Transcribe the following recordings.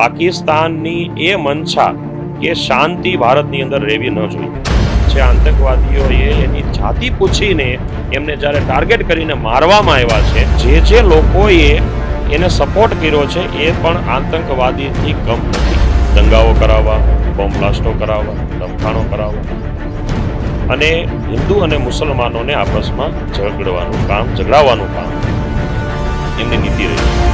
પાકિસ્તાનની એ મનસા કે શાંતિ ભારતની અંદર રહેવી ન જોઈએ. જે આતંકવાદીઓએ એની જાતિ પૂછીને એમને જ્યારે ટાર્ગેટ કરીને મારવામાં આવ્યા છે, જે જે લોકોએ એને સપોર્ટ કર્યો છે, એ પણ આતંકવાદીથી કમ નથી. દંગાઓ કરાવવા, બોમ્બ બ્લાસ્ટો કરાવવા લમખાણો કરાવવા. અને હિન્દુ અને મુસલમાનોને આપસમાં ઝઘડવાનું કામ, ઝઘડાવવાનું કામ. એમની નીતિ રહી. છે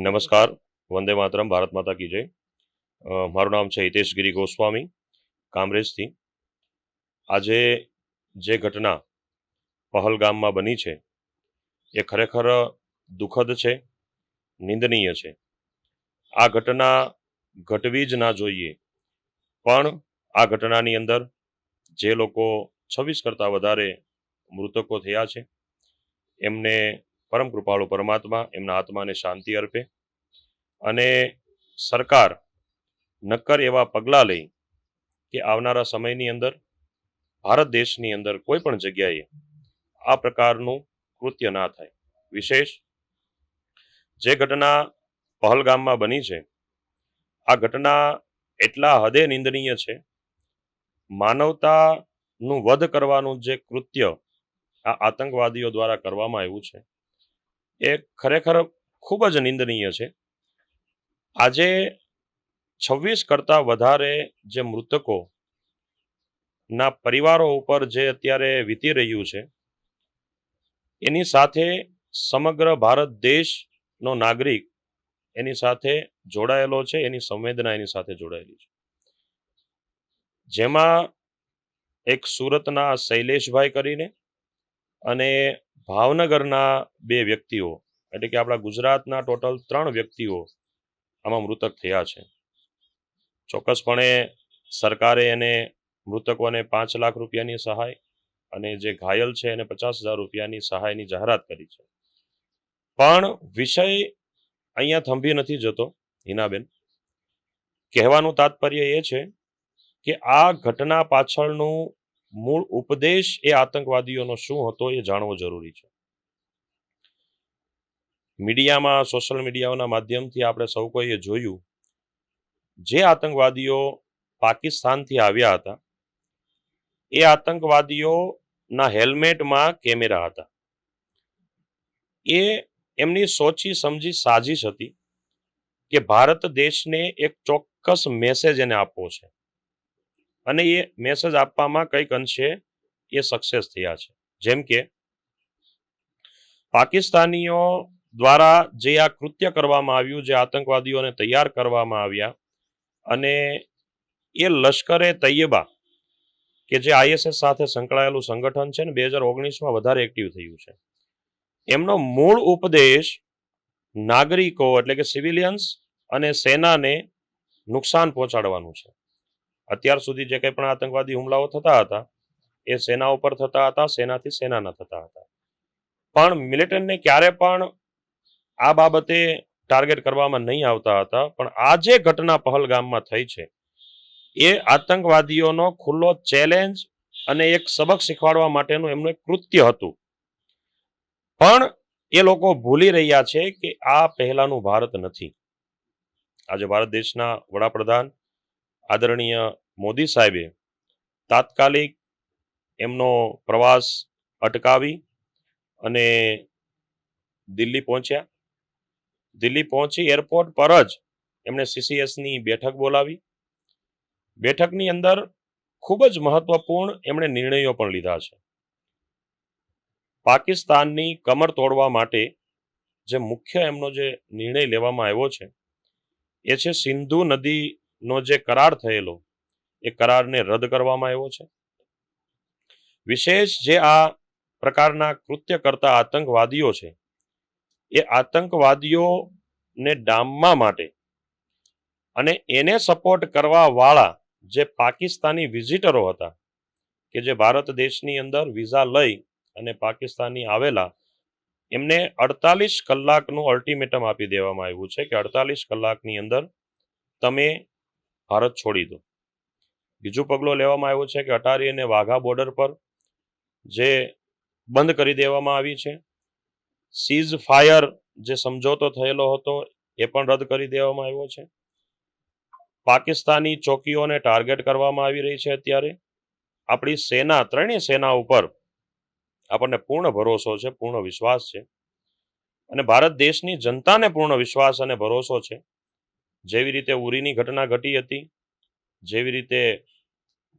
નમસ્કાર, વંદે માતરમ, ભારત માતા કી જય. મારું નામ છે હિતેશ ગિરી ગોસ્વામી, કામરેજથી. આજે જે ઘટના પહલગામમાં બની છે, એ ખરેખર દુઃખદ છે, નિંદનીય છે. આ ઘટના ઘટવી જ ના જોઈએ. પણ આ ઘટનાની અંદર જે લોકો છવ્વીસ કરતાં વધારે મૃતકો થયા છે, એમને પરમ કૃપાળુ પરમાત્મા એમના આત્માને શાંતિ અર્પે અને સરકાર નક્કર એવા પગલાં લઈ કે આવનારા સમયની અંદર ભારત દેશની અંદર કોઈ પણ જગ્યાએ આ પ્રકારનું કૃત્ય ના થાય. વિશેષ જે ઘટના પહલગામમાં બની છે, આ ઘટના એટલા હદે નિંદનીય છે, માનવતાનું વધ કરવાનું જે કૃત્ય આ આતંકવાદીઓ દ્વારા કરવામાં આવ્યું છે એ ખરેખર ખૂબ જ નિંદનીય છે. આજે છવ્વીસ કરતાં વધારે જે મૃતકો ના પરિવારો ઉપર જે અત્યારે વીતી રહ્યું છે, એની સાથે સમગ્ર ભારત દેશનો નાગરિક એની સાથે જોડાયેલો છે, એની સંવેદના એની સાથે જોડાયેલી છે. જેમાં એક સુરતના શૈલેષભાઈ કરીને અને ભાવનગરના બે વ્યક્તિઓ, એટલે કે આપણા ગુજરાતના ટોટલ ત્રણ વ્યક્તિઓ આમાં મૃતક થયા છે. ચોક્કસપણે સરકારે એને મૃતકોને પાંચ લાખ રૂપિયાની સહાય અને જે ઘાયલ છે એને પચાસ હજાર રૂપિયાની સહાયની જાહેરાત કરી છે. પણ વિષય અહીંયા થંભી નથી જતો, હિનાબેન. કહેવાનું તાત્પર્ય એ છે કે આ ઘટના પાછળનું મૂળ ઉપદેશ એ આતંકવાદીઓનો શું હતો એ જાણવો જરૂરી છે. મીડિયામાં, સોશિયલ મીડિયાના માધ્યમથી આપણે સૌ કોઈએ જોયું, જે આતંકવાદીઓ પાકિસ્તાનથી આવ્યા હતા, એ આતંકવાદીઓના હેલ્મેટમાં કેમેરા હતા. એ એમની સોચી સમજી સાજિશ હતી કે ભારત દેશને એક ચોક્કસ મેસેજ એને આપવો છે. અને એ મેસેજ આપવામાં કંઈક અંશે એ સક્સેસ થયા છે. જેમ કે, પાકિસ્તાનીઓ દ્વારા જે આ કૃત્ય કરવામાં આવ્યું, જે આતંકવાદીઓને તૈયાર કરવામાં આવ્યા અને એ લશ્કરે તૈયબા, કે જે આઈએસએસ સાથે સંકળાયેલું સંગઠન છે ને, બે હજાર ઓગણીસમાં વધારે એક્ટિવ થયું છે. એમનો મૂળ ઉપદેશ નાગરિકો એટલે કે સિવિલિયન્સ અને સેનાને નુકસાન પહોંચાડવાનું છે. અત્યાર સુધી જે કંઈ પણ આતંકવાદી હુમલાઓ થતા હતા, એ સેના ઉપર થતા હતા, સેનાથી સેનાના થતા હતા. પણ મિલિટન્ટને ક્યારે પણ આ બાબતે ટાર્ગેટ કરવામાં નહીં આવતા હતા, પણ આ જે ઘટના પહલગામમાં થઈ છે, એ આતંકવાદીઓનો ખુલ્લો ચેલેન્જ અને એક સબક શીખવાડવા માટેનું એમનું એક કૃત્ય હતું. પણ એ લોકો ભૂલી રહ્યા છે કે આ પહેલાનું ભારત નથી. આજે ભારત દેશના વડાપ્રધાન આદરણીય મોદી સાહેબે તાત્કાલિક એમનો પ્રવાસ અટકાવી અને દિલ્હી પહોંચ્યા. દિલ્હી પહોંચી એરપોર્ટ પર જ એમણે સીસીએસની બેઠક બોલાવી. બેઠકની અંદર ખૂબ જ મહત્વપૂર્ણ એમણે નિર્ણયો પણ લીધા છે. પાકિસ્તાનની કમર તોડવા માટે જે મુખ્ય એમનો જે નિર્ણય લેવામાં આવ્યો છે, એ છે સિંધુ નદીનો જે કરાર થયેલો, એ કરારને રદ કરવામાં આવ્યો છે. વિશેષ જે આ પ્રકારના કૃત્ય કરતા આતંકવાદીઓ છે, એ આતંકવાદીઓને ડામવા માટે અને એને સપોર્ટ કરવા વાળા જે પાકિસ્તાની વિઝિટરો હતા, કે જે ભારત દેશની અંદર વિઝા લઈ અને પાકિસ્તાની આવેલા, એમને અડતાલીસ કલાકનું અલ્ટિમેટમ આપી દેવામાં આવ્યું છે કે અડતાલીસ કલાકની અંદર તમે ભારત છોડી દો. બીજું પગલું લેવામાં આવ્યું છે કે અટારી અને વાઘા બોર્ડર પર જે બંધ કરી દેવામાં આવી છે સીઝ ફાયર જે સમજોતો થયેલો હતો એ પણ રદ કરી દેવામાં આવ્યો છે. પાકિસ્તાની ચોકીઓને ટાર્ગેટ કરવામાં આવી રહી છે અત્યારે. આપણી સેના, ત્રણેય સેના ઉપર આપણને પૂર્ણ ભરોસો છે, પૂર્ણ વિશ્વાસ છે. અને ભારત દેશની જનતાને પૂર્ણ વિશ્વાસ અને ભરોસો છે. જેવી રીતે ઉરીની ઘટના ઘટી હતી, જેવી રીતે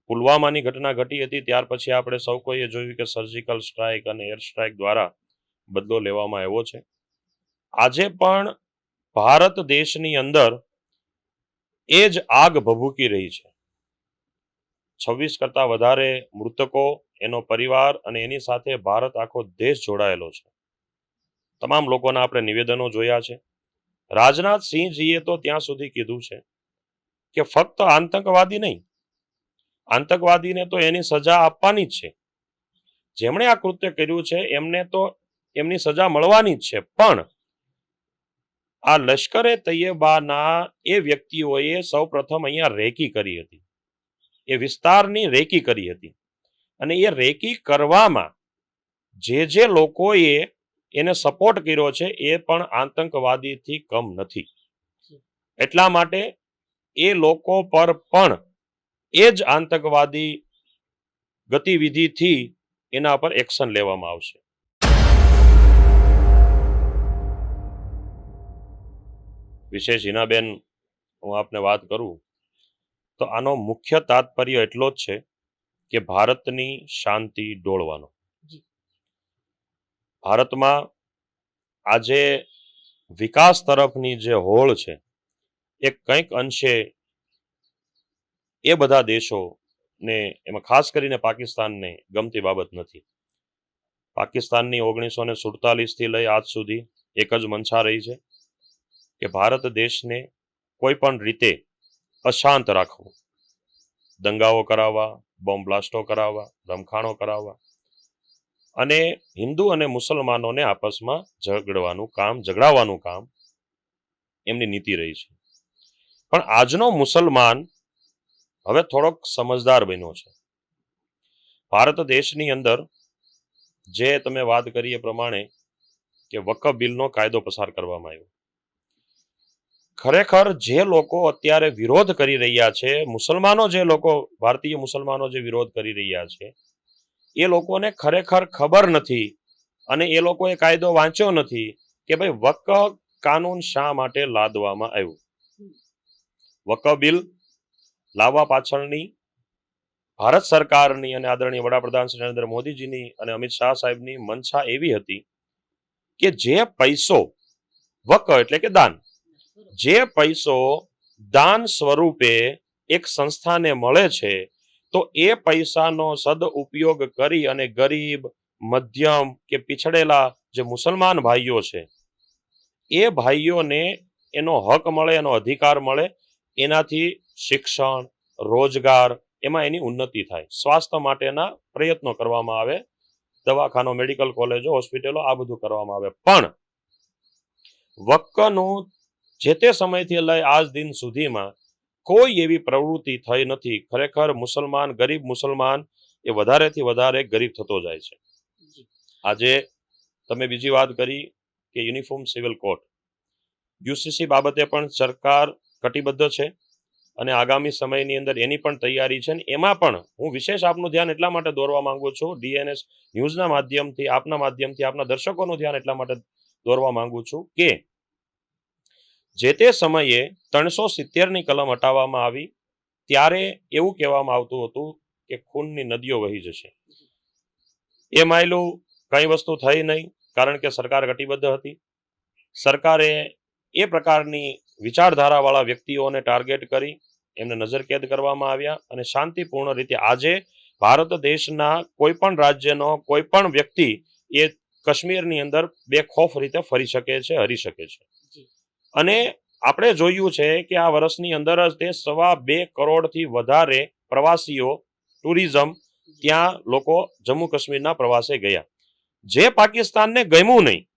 પુલવામાની ઘટના ઘટી હતી, ત્યાર પછી આપણે સૌ કોઈએ જોયું કે સર્જિકલ સ્ટ્રાઇક અને એર સ્ટ્રાઇક દ્વારા બદલો લેવામાં આવ્યો છે. આજે પણ ભારત દેશની અંદર એ જ આગ ભભૂકી રહી છે. છવ્વીસ કરતાં વધારે મૃતકો, એનો પરિવાર અને એની સાથે ભારત આખો દેશ જોડાયેલો છે. તમામ લોકોના આપણે નિવેદનો જોયા છે. રાજનાથ સિંહજીએ તો ત્યાં સુધી કીધું છે કે ફક્ત આતંકવાદી નહીં, આતંકવાદીને તો એની સજા આપવાની જ છે. જેમણે આ કૃત્ય કર્યું છે, એમને તો એમની સજા મળવાની જ છે, પણ આ લશ્કરે તૈયબાના એ વ્યક્તિઓએ સૌ પ્રથમ અહીંયા રેકી કરી હતી. એ વિસ્તારની રેકી કરી હતી. અને એ રેકી કરવામાં જે જે લોકોએ એને સપોર્ટ કર્યો છે, એ પણ આતંકવાદીથી કમ નથી એટલા માટે એ લોકો પર પણ એ જ આતંકવાદી ગતિવિધિથી એના પર એક્શન લેવામાં આવશે વિશેષ હિનાબેન, હું આપને વાત કરું, તો આનો મુખ્ય તાત્પર્ય એટલો જ છે કે ભારતની શાંતિ ડોળવાનો. ભારતમાં આજે વિકાસ તરફની જે હોળ છે, એ કંઈક અંશે એ બધા દેશોને, એમાં ખાસ કરીને પાકિસ્તાનને ગમતી બાબત નથી. પાકિસ્તાનની ઓગણીસો ને સુડતાલીસથી લઈ આજ સુધી એક જ મંશા રહી છે કે ભારત દેશને કોઈ પણ રીતે અશાંત રાખવું. દંગાઓ કરાવવા, બોમ્બ બ્લાસ્ટો કરાવવા, રમખાણો કરાવવા અને હિન્દુ અને મુસલમાનોને આપસમાં ઝઘડવાનું કામ, ઝઘડાવવાનું કામ એમની નીતિ રહી છે. પણ આજનો મુસલમાન હવે થોડોક સમજદાર બન્યો છે. ભારત દેશની અંદર જે તમે વાત કરી એ પ્રમાણે કે વકફ બિલનો કાયદો પસાર કરવામાં આવ્યો. ખરેખર જે લોકો અત્યારે વિરોધ કરી રહ્યા છે, મુસલમાનો જે લોકો, ભારતીય મુસલમાનો જે વિરોધ કરી રહ્યા છે એ લોકોને ખરેખર ખબર નથી અને એ લોકોએ કાયદો વાંચ્યો નથી કે ભાઈ વકફ કાનૂન શા માટે લાદવામાં આવ્યું? વકફ બિલ લાવવા પાછળની ભારત સરકારની અને આદરણીય વડાપ્રધાન શ્રી નરેન્દ્ર મોદીજીની અને અમિત શાહ સાહેબની મનસા એવી હતી કે જે પૈસો વક એટલે કે દાન, જે પૈસો દાન સ્વરૂપે એક સંસ્થાને મળે છે તો એ પૈસાનો સદઉપયોગ કરી અને ગરીબ, મધ્યમ કે પીછડેલા જે મુસલમાન ભાઈઓ છે, એ ભાઈઓને એનો હક મળે, એનો અધિકાર મળે, એનાથી શિક્ષણ, રોજગાર એમાં એની ઉન્નતિ થાય. સ્વાસ્થ્ય માટેના પ્રયત્નો કરવામાં આવે, દવાખાનો, મેડિકલ કોલેજો, હોસ્પિટલો, આ બધું કરવામાં આવે. પણ વક્કનું જે તે સમયથી લઈ આજ દિન સુધીમાં કોઈ એવી પ્રવૃત્તિ થઈ નથી. ખરેખર મુસલમાન ગરીબ મુસલમાન એ વધારેથી વધારે ગરીબ થતો જાય છે. આજે તમે બીજી વાત કરી કે યુનિફોર્મ સિવિલ કોડ. યુસીસી બાબતે પણ સરકાર કટિબદ્ધ છે અને આગામી સમયની અંદર એની પણ તૈયારી છે અને એમાં પણ હું વિશેષ આપનું ધ્યાન એટલા માટે દોરવા માંગુ છું ડીએનએસ ન્યૂઝના માધ્યમથી આપના માધ્યમથી આપના દર્શકોનું ધ્યાન એટલા માટે દોરવા માંગુ છું કે જે તે સમયે ત્રણસો સિત્તેરની કલમ હટાવવામાં આવી, ત્યારે એવું કહેવામાં આવતું હતું કે ખૂનની નદીઓ વહી જશે એ માયલું કઈ વસ્તુ થઈ નહીં, કારણ કે સરકાર કટિબદ્ધ હતી સરકારે એ પ્રકારની વિચારધારાવાળા વ્યક્તિઓને ટાર્ગેટ કરી, એમને નજરકેદ કરવામાં આવ્યા અને શાંતિપૂર્ણ રીતે આજે ભારત દેશના કોઈ પણ રાજ્યનો કોઈ પણ વ્યક્તિ એ કાશ્મીરની અંદર બેખોફ રીતે ફરી શકે છે, હરી શકે છે. અને આપણે જોયું છે કે આ વર્ષની અંદર જ તે સવા બે કરોડથી વધારે પ્રવાસીઓ ટુરિઝમ ત્યાં લોકો જમ્મુ કાશ્મીરના પ્રવાસે ગયા. જે પાકિસ્તાનને ગમ્યું નહીં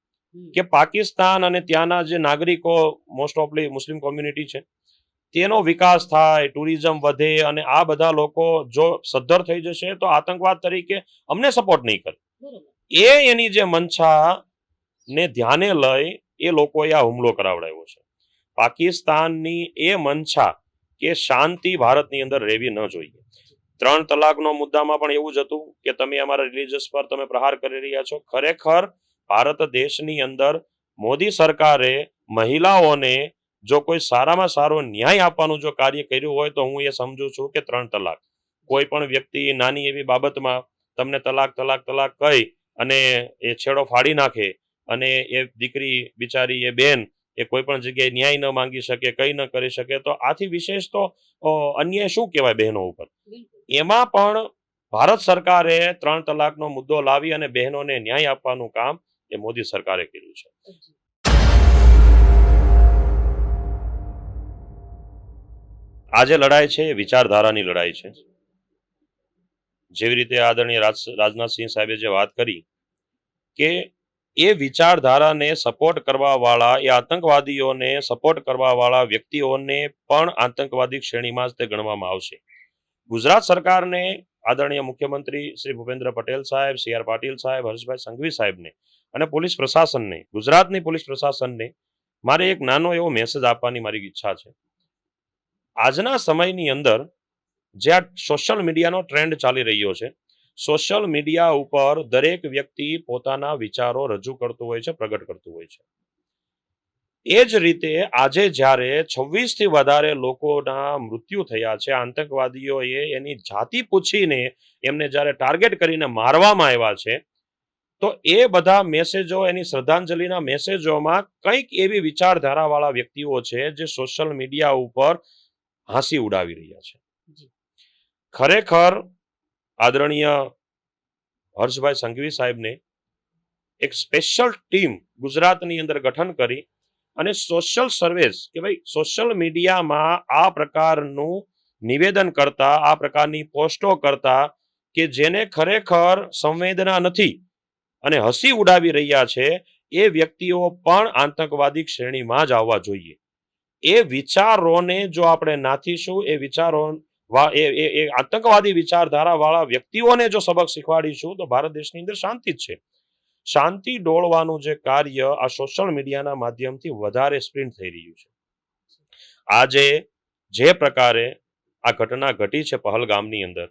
કે પાકિસ્તાન અને ત્યાંના જે નાગરિકો મોસ્ટ ઓફલી મુસ્લિમ કોમ્યુનિટી છે તેનો વિકાસ થાય ટુરિઝમ વધે અને આ બધા લોકો જો સદ્ધર થઈ જશે તો આતંકવાદ તરીકે અમને સપોર્ટ નહીં કરે. એ એની જે મંશા ને ધ્યાને લઈ એ લોકોએ આ હુમલો કરાવડાવ્યો છે. પાકિસ્તાનની એ મનછા કે શાંતિ ભારતની અંદર રહેવી ન જોઈએ. ત્રણ તલાકનો મુદ્દામાં પણ એવું જ હતું કે તમે અમારા રિલીજસ પર તમે પ્રહાર કરી રહ્યા છો. ખરેખર ભારત દેશની અંદર મોદી સરકારે મહિલાઓને જો કોઈ સારામાં સારો ન્યાય આપવાનું જો કાર્ય કર્યું હોય તો હું એ સમજુ છું કે ત્રણ તલાક. કોઈ પણ વ્યક્તિ નાની એવી બાબતમાં તમને તલાક તલાક તલાક કહી અને એ છેડો ફાડી નાખે અને એ દીકરી બિચારી એ બેન એ કોઈ પણ જગ્યાએ ન્યાય ન માંગી શકે કંઈ ન કરી શકે તો આથી વિશેષ તો અન્ય શું કહેવાય બહેનો ઉપર? એમાં પણ ભારત સરકારે ત્રણ તલાકનો મુદ્દો લાવી અને બહેનોને ન્યાય આપવાનું કામ એ મોદી સરકારે કર્યું છે. આજે લડાઈ છે એ વિચારધારાની લડાઈ છે. જેવી રીતે આદરણીય રાજ રાજનાથસિંહ સાહેબે જે વાત કરી કે એ વિચારધારાને સપોર્ટ કરવાવાળા, એ આતંકવાદીઓને સપોર્ટ કરવાવાળા વ્યક્તિઓને પણ આતંકવાદી શ્રેણીમાં જ તે ગણવામાં આવશે. ગુજરાત સરકારને આદરણીય મુખ્યમંત્રી શ્રી ભૂપેન્દ્ર પટેલ સાહેબ, સી આર પાટીલ સાહેબ હર્ષભાઈ સંઘવી સાહેબને અને પોલીસ પ્રશાસનને, ગુજરાતની પોલીસ પ્રશાસનને મારે એક નાનો એવો મેસેજ આપવાની મારી ઈચ્છા છે. આજના સમયની અંદર જે આ સોશિયલ મીડિયાનો ટ્રેન્ડ ચાલી રહ્યો છે સોશિયલ મીડિયા ઉપર દરેક વ્યક્તિ પોતાના વિચારો રજૂ કરતું હોય છે પ્રગટ કરતું હોય છે. એ જ રીતે આજે જ્યારે છવ્વીસથી વધારે લોકોના મૃત્યુ થયા છે આતંકવાદીઓએ એની જાતિ પૂછીને એમને જ્યારે ટાર્ગેટ કરીને મારવામાં આવ્યા છે તો એ બધા મેસેજો એની શ્રદ્ધાંજલિના મેસેજોમાં કંઈક એવી વિચારધારાવાળા વ્યક્તિઓ છે જે સોશિયલ મીડિયા ઉપર હાંસી ઉડાવી રહ્યા છે. ખરેખર આદરણીય હર્ષભાઈ સંઘવી સાહેબને એક સ્પેશિયલ ટીમ ગુજરાતની અંદર ગઠન કરી અને સોશિયલ સર્વેસ કે ભાઈ સોશિયલ મીડિયામાં આ પ્રકારનું નિવેદન કરતા, આ પ્રકારની પોસ્ટો કરતા કે જેને ખરેખર સંવેદના નથી અને હસી ઉડાવી રહ્યા છે, એ વ્યક્તિઓ પણ આતંકવાદી શ્રેણીમાં જ આવવા જોઈએ. એ વિચારોને જો આપણે નાથીશું એ વિચારો એ, એ- આતંકવાદી વિચારધારા વાળા વ્યક્તિઓને જો સબક શીખવાડીશું, તો ભારત દેશની અંદર શાંતિ જ છે. શાંતિ ડોળવાનું જે કાર્ય આ સોશિયલ મીડિયાના માધ્યમથી વધારે સ્પ્રિન્ટ થઈ રહ્યું છે. આજે જે પ્રકારે આ ઘટના ઘટી છે પહલગામની અંદર,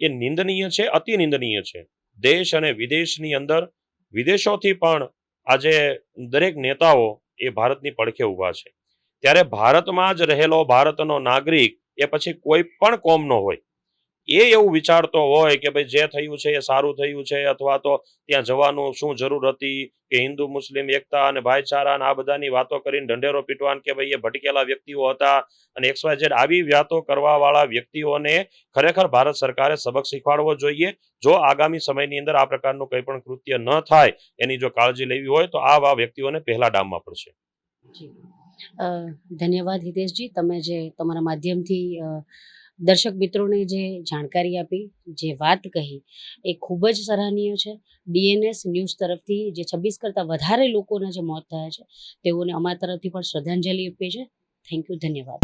એ નિંદનીય છે, અતિ નિંદનીય છે. દેશ અને વિદેશની અંદર, વિદેશોથી પણ આજે દરેક નેતાઓ એ ભારતની પડખે ઊભા છે. ત્યારે ભારતમાં જ રહેલો ભારતનો નાગરિક એ પછી કોઈ પણ કોમનો હોય. એ એવું વિચારતો હોય કે ભાઈ જે થયું છે એ સારું થયું છે અથવા તો ત્યાં જવાનું શું જરૂર હતી કે હિન્દુ, મુસ્લિમ, એકતા અને ભાઈચારા અને આ બધાની વાતો કરીને ઢંઢેરો પીટવાન કે ભાઈ એ ભટકેલા વ્યક્તિઓ હતા અને એક્સ ઝેડ આવી વાતો કરવા વાળા વ્યક્તિઓને ખરેખર ભારત સરકારે સબક શીખવાડવો જોઈએ. જો આગામી સમયની અંદર આ પ્રકારનું કંઈ પણ કૃત્ય ન થાય એની જો કાળજી લેવી હોય તો આવા વ્યક્તિઓને પહેલા ડામમાં પડશે. ધન્યવાદ હિતેશજી. તમે જે તમારા માધ્યમથી દર્શક મિત્રોને જે જાણકારી આપી, જે વાત કહી, એ ખૂબ જ સરાહનીય છે. ડીએનએસ ન્યૂઝ તરફથી જે છવ્વીસ કરતાં વધારે લોકોના જે મોત થયા છે, તેઓને અમારા તરફથી પણ શ્રદ્ધાંજલિ આપીએ છે થેન્ક યુ ધન્યવાદ.